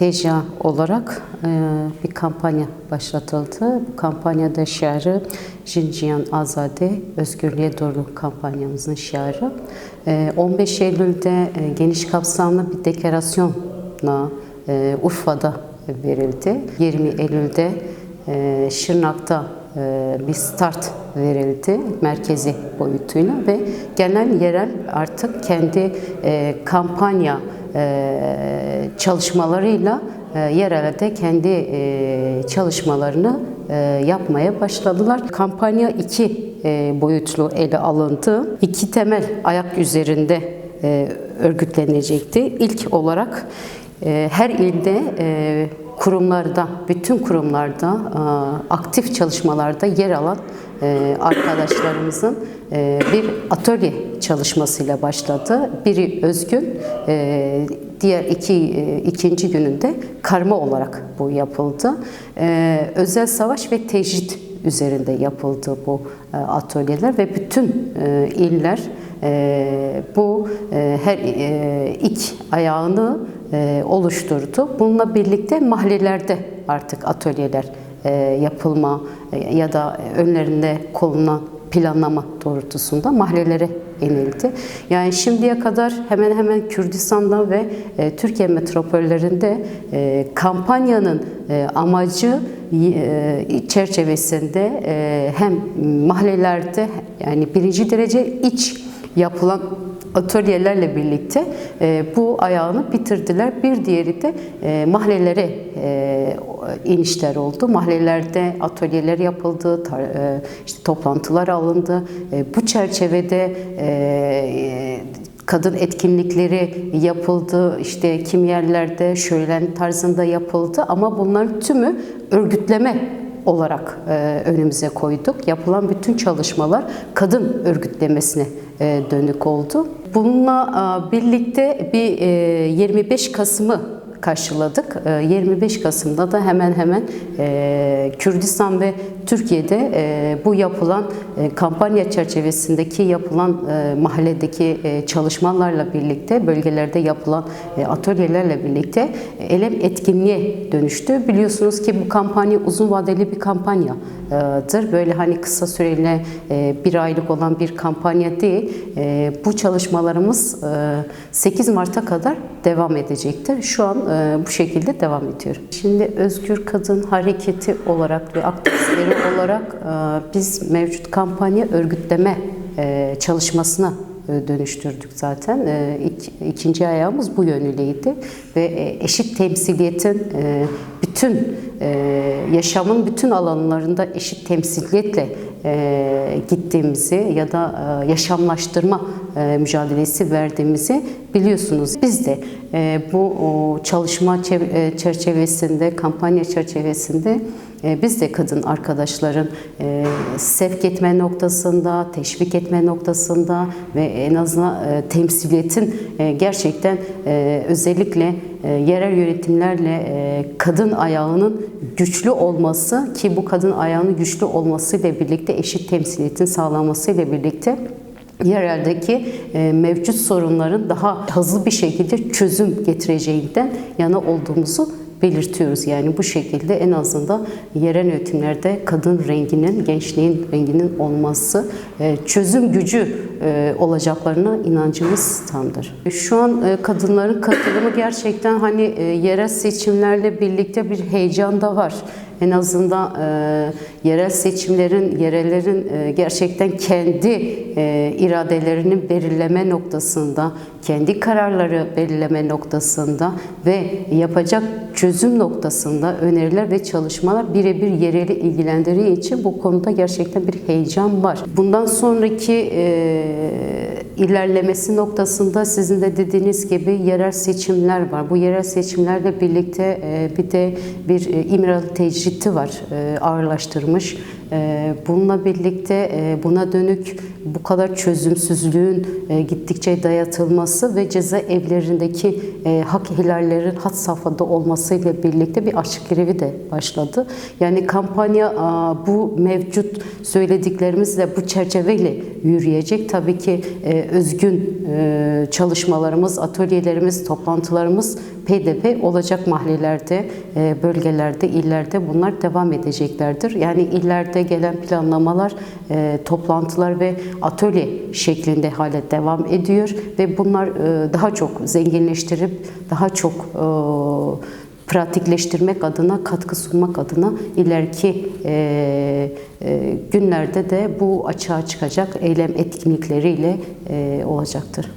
TEJA olarak e, bir kampanya başlatıldı. Bu kampanyada şiarı Jinjiyan Azade Özgürlüğe Doğru kampanyamızın şiarı. E, 15 Eylül'de e, geniş kapsamlı bir deklarasyonla e, Urfa'da verildi. 20 Eylül'de e, Şırnak'ta e, bir start verildi merkezi boyutuyla ve genel yerel artık kendi e, kampanya e, çalışmalarıyla e, yerelde kendi e, çalışmalarını e, yapmaya başladılar. Kampanya iki e, boyutlu ele alındı. İki temel ayak üzerinde e, örgütlenecekti. İlk olarak e, her ilde e, kurumlarda, bütün kurumlarda e, aktif çalışmalarda yer alan e, arkadaşlarımızın e, bir atölye çalışmasıyla başladı. Biri özgün, diğer iki ikinci gününde karma olarak bu yapıldı. Özel savaş ve tecrit üzerinde yapıldı bu atölyeler ve bütün iller bu her ilk ayağını oluşturdu. Bununla birlikte mahallelerde artık atölyeler e, yapılma e, ya da önlerinde konulan planlama doğrultusunda mahallelere inildi. Yani şimdiye kadar hemen hemen Kürdistan'da ve e, Türkiye metropollerinde e, kampanyanın e, amacı e, çerçevesinde e, hem mahallelerde yani birinci derece iç yapılan atölyelerle birlikte e, bu ayağını bitirdiler. Bir diğeri de e, mahallelere e, inişler oldu. Mahallelerde atölyeler yapıldı, işte toplantılar alındı. Bu çerçevede kadın etkinlikleri yapıldı. İşte kim yerlerde şölen tarzında yapıldı ama bunların tümü örgütleme olarak e, önümüze koyduk. Yapılan bütün çalışmalar kadın örgütlemesine e, dönük oldu. Bununla e, birlikte bir e, 25 Kasım'ı karşıladık. E, 25 Kasım'da da hemen hemen e, Kürdistan ve Türkiye'de e, bu yapılan e, kampanya çerçevesindeki yapılan e, mahalledeki e, çalışmalarla birlikte bölgelerde yapılan e, atölyelerle birlikte e, elem etkinliğe dönüştü. Biliyorsunuz ki bu kampanya uzun vadeli bir kampanyadır. Böyle hani kısa süreli e, bir aylık olan bir kampanya değil. E, bu çalışmalarımız e, 8 Mart'a kadar devam edecektir. Şu an e, bu şekilde devam ediyor. Şimdi Özgür Kadın Hareketi olarak ve aktivistleri olarak e, biz mevcut kampanya örgütleme e, çalışmasına e, dönüştürdük zaten. İk, ikinci ayağımız bu yönüyleydi ve eşit temsiliyetin bütün yaşamın bütün alanlarında eşit temsiliyetle gittiğimizi ya da yaşamlaştırma mücadelesi verdiğimizi biliyorsunuz. Biz de bu çalışma çev- çerçevesinde, kampanya çerçevesinde biz de kadın arkadaşların e, sevk etme noktasında, teşvik etme noktasında ve en azından e, temsiliyetin e, gerçekten e, özellikle e, yerel yönetimlerle e, kadın ayağının güçlü olması ki bu kadın ayağının güçlü olmasıyla birlikte eşit temsiliyetin sağlanmasıyla birlikte yereldeki e, mevcut sorunların daha hızlı bir şekilde çözüm getireceğinden yana olduğumuzu belirtiyoruz. Yani bu şekilde en azından yerel yönetimlerde kadın renginin, gençliğin renginin olması e, çözüm gücü e, olacaklarına inancımız tamdır. Şu an e, kadınların katılımı gerçekten hani e, yerel seçimlerle birlikte bir heyecan da var. En azından e, yerel seçimlerin, yerellerin e, gerçekten kendi e, iradelerini belirleme noktasında, kendi kararları belirleme noktasında ve yapacak çözüm noktasında öneriler ve çalışmalar birebir yereli ilgilendirdiği için bu konuda gerçekten bir heyecan var. Bundan sonraki e, ilerlemesi noktasında sizin de dediğiniz gibi yerel seçimler var. Bu yerel seçimlerle birlikte e, bir de bir e, İmralı tecriti var e, ağırlaştırmış. E, Bununla birlikte buna dönük bu kadar çözümsüzlüğün e, gittikçe dayatılması ve cezaevlerindeki e, hak ihlallerin had safhada olmasıyla birlikte bir açık grevi de başladı. Yani kampanya bu mevcut söylediklerimizle bu çerçeveyle yürüyecek. Tabii ki e, özgün çalışmalarımız, atölyelerimiz, toplantılarımız PDP olacak mahallelerde, bölgelerde, illerde bunlar devam edeceklerdir. Yani illerde gelen planlamalar, toplantılar ve atölye şeklinde hale devam ediyor ve bunlar e, daha çok zenginleştirip daha çok e, pratikleştirmek adına, katkı sunmak adına ileriki e, günlerde de bu açığa çıkacak eylem etkinlikleriyle olacaktır.